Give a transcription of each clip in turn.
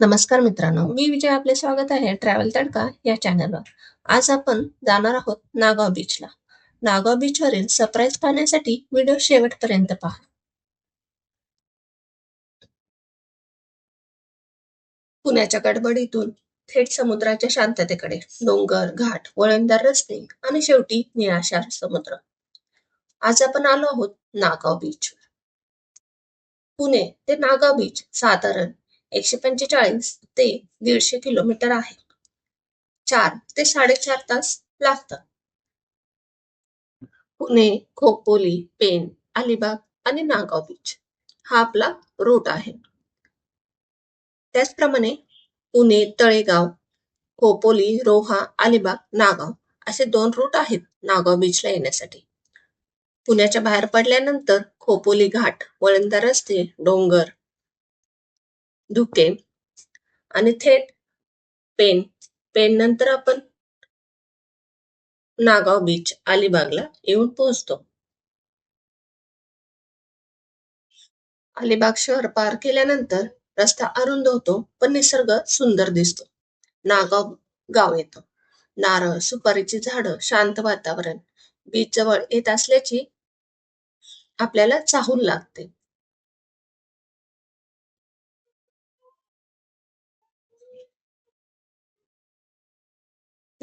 नमस्कार मित्रांनो मी विजय आपले स्वागत आहे ट्रॅव्हल तडका या चॅनलवर आज आपण जाणार आहोत नागाव बीचला नागाव बीचवरील सरप्राईज पाहण्यासाठी व्हिडिओ शेवटपर्यंत पहा. पुण्याच्या गडबडीतून थेट समुद्राच्या शांततेकडे डोंगर घाट वळणदार रस्ते आणि शेवटी निळाशार समुद्र. आज आपण आलो आहोत नागाव बीच पुणे ते नागाव बीच साधारण एकशे पंचेचाळीस ते दीडशे किलोमीटर आहे. चार ते साडेचार तास लागतात. पुणे खोपोली पेन अलिबाग आणि नागाव बीच हा आपला रूट आहे. त्याचप्रमाणे पुणे तळेगाव खोपोली रोहा अलिबाग नागाव असे दोन रूट आहेत नागाव बीचला येण्यासाठी. पुण्याच्या बाहेर पडल्यानंतर खोपोली घाट वळंदा रस्ते डोंगर धुके आणि थेट पेन. पेन नंतर आपण नागाव बीच अलिबागला येऊन पोहोचतो. अलिबाग शहर पार केल्यानंतर रस्ता अरुंद होतो पण निसर्ग सुंदर दिसतो. नागाव गाव येतो. नारळ सुपारीची झाडं शांत वातावरण. बीच जवळ येत असल्याची आपल्याला चाहूल लागते.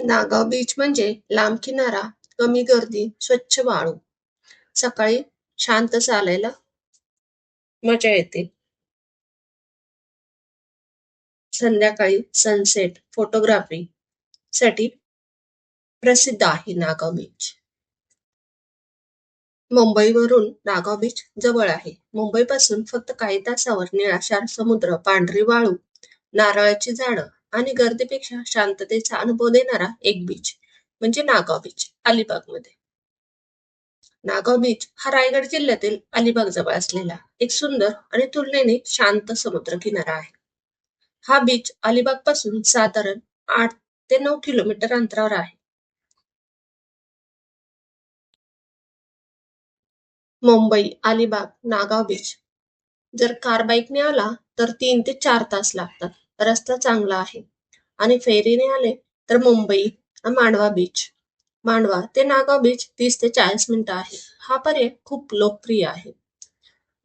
नागाव बीच म्हणजे लांब किनारा कमी गर्दी स्वच्छ वाळू. सकाळी शांत चालायला मजा येते. संध्याकाळी सनसेट फोटोग्राफी साठी प्रसिद्ध आहे नागाव बीच मुंबईवरून नागाव बीच जवळ आहे. मुंबईपासून फक्त काही तासावर निळाशार समुद्र पांढरी वाळू नारळाची झाडं आणि गर्दीपेक्षा शांततेचा अनुभव देणारा एक बीच म्हणजे नागाव बीच अलिबागमध्ये. नागाव बीच हा रायगड जिल्ह्यातील अलिबाग जवळ असलेला एक सुंदर आणि तुलनेने शांत समुद्र किनारा आहे. हा बीच अलिबागपासून साधारण आठ ते नऊ किलोमीटर अंतरावर आहे. मुंबई अलिबाग नागाव बीच जर कार बाईकने आला तर तीन ते चार तास लागतात. रस्ता चांगला आहे. आणि फेरीने आले तर मुंबई मांडवा बीच मांडवा ते नागाव बीच तीस ते चाळीस मिनिटं आहे. हा पर्याय खूप लोकप्रिय आहे.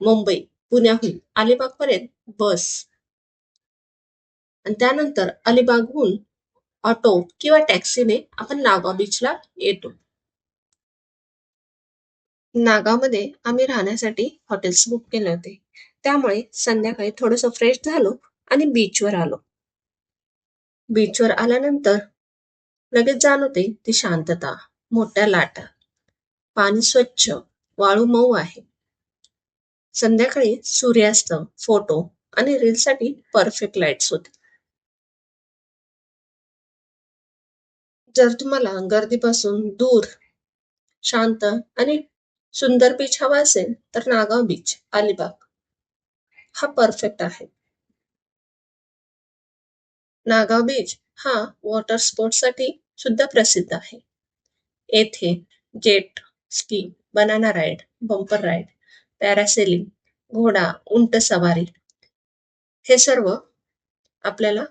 मुंबई पुण्याहून अलिबाग पर्यंत बस. आणि त्यानंतर अलिबागहून ऑटो किंवा टॅक्सीने आपण नागाव बीचला येतो. नागावमध्ये आम्ही राहण्यासाठी हॉटेल्स बुक केले होते. त्यामुळे संध्याकाळी थोडस फ्रेश झालो आणि बीचवर आलो. बीचवर आल्यानंतर लगेच जाणवते ती शांतता मोठ्या लाटा पाणी स्वच्छ वाळू मऊ आहे. संध्याकाळी सूर्यास्त फोटो आणि रीलसाठी परफेक्ट लाईट्स होते. जर तुम्हाला गर्दीपासून दूर शांत आणि सुंदर बीच हवा असेल तर नागाव बीच अलिबाग हा परफेक्ट आहे. नागाव बीच हा वॉटर स्पोर्ट्ससाठी सुद्धा प्रसिद्ध आहे. येथे jet ski banana ride bumper ride parasailing घोडा उंट सवारी हे सर्व आपल्याला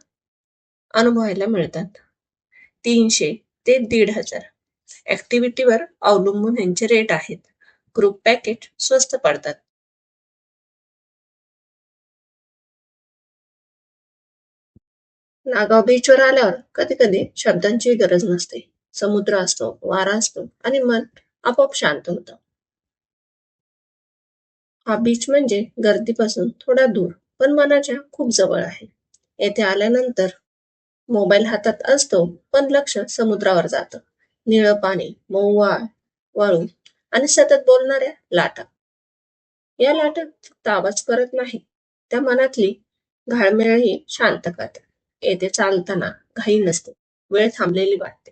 अनुभवायला मिळतात. तीनशे ते दीड हजार ऍक्टिव्हिटीवर अवलंबून यांचे रेट आहेत. ग्रुप पॅकेट स्वस्त पडतात. नागाव बीचवर आल्यावर कधी कधी शब्दांची गरज नसते. समुद्र असतो वारा असतो आणि मन आपोआप शांत होतं. हा बीच म्हणजे गर्दीपासून थोडा दूर पण मनाच्या खूप जवळ आहे. येथे आल्यानंतर मोबाईल हातात असतो पण लक्ष समुद्रावर जातं. निळं पाणी मऊ वाळू आणि सतत बोलणाऱ्या लाटा. या लाटा फक्त आवाज करत नाही त्या मनातली घाळमेळही शांत करतात. येथे चालताना घाई नसते. वेळ थांबलेली वाटते.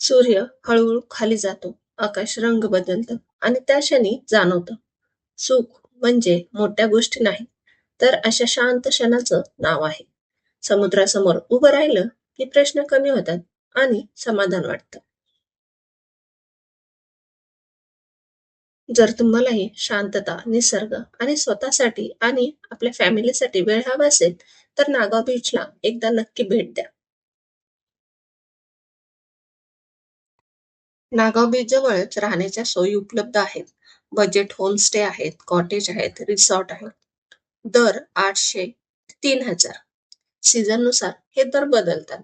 सूर्य हळूहळू खाली जातो. आकाश रंग बदलतं आणि त्या क्षणी जाणवतं. सुख म्हणजे मोठ्या गोष्टी नाही तर अशा शांत क्षणाचं नाव आहे. समुद्रासमोर उभं राहिलं की प्रश्न कमी होतात आणि समाधान वाटतं. जर तुम्हालाही शांतता, निसर्ग आणि स्वतःसाठी आणि आपल्या फॅमिलीसाठी वेळ हवा असेल, तर नागाव बीचला एकदा नक्की भेट द्या. नागाव बीच जवळच राहण्याच्या सोयी उपलब्ध आहेत. बजेट होमस्टे आहेत, कॉटेज आहेत, रिसॉर्ट आहेत. दर आठशे तीन हजार. सीझननुसार हे दर बदलतात.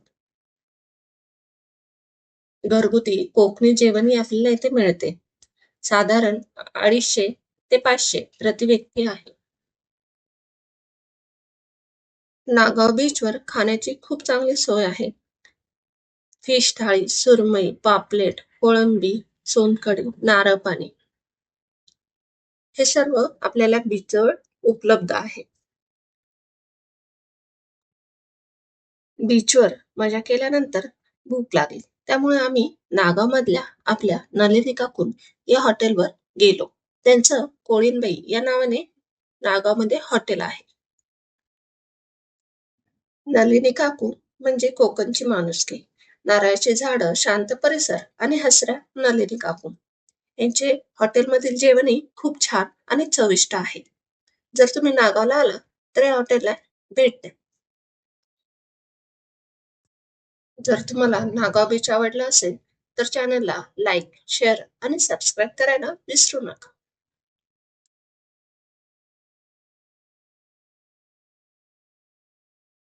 घरगुती कोकणी जेवणही आपल्याला इथे मिळते. साधारण अडीचशे ते पाचशे प्रति व्यक्ती आहे. नागाव बीचवर खाण्याची खूप चांगली सोय आहे. फिश थाळी, सुरमई, पापलेट, कोळंबी, सोनकडी नारळ पाणी हे सर्व आपल्याला बीचवर उपलब्ध आहे. बीचवर मजा केल्यानंतर भूक लागली. त्यामुळे आम्ही नागावमधल्या आपल्या नलिनी काकून या हॉटेलवर गेलो. त्यांचं कोळीनबाई या नावाने नागावमध्ये हॉटेल आहे. नलिनी काकू म्हणजे कोकणची माणुसकी. नारळाची झाडं, शांत परिसर आणि हसऱ्या नलिनी काकू. यांचे हॉटेलमधील जेवणही खूप छान आणि चविष्ट आहे. जर तुम्ही नागावला आला तर या हॉटेलला भेट द्या. जर तुम्हाला नागाव बीच आवडला असेल तर चॅनलला लाईक, शेअर आणि सबस्क्राईब करायला विसरू नका.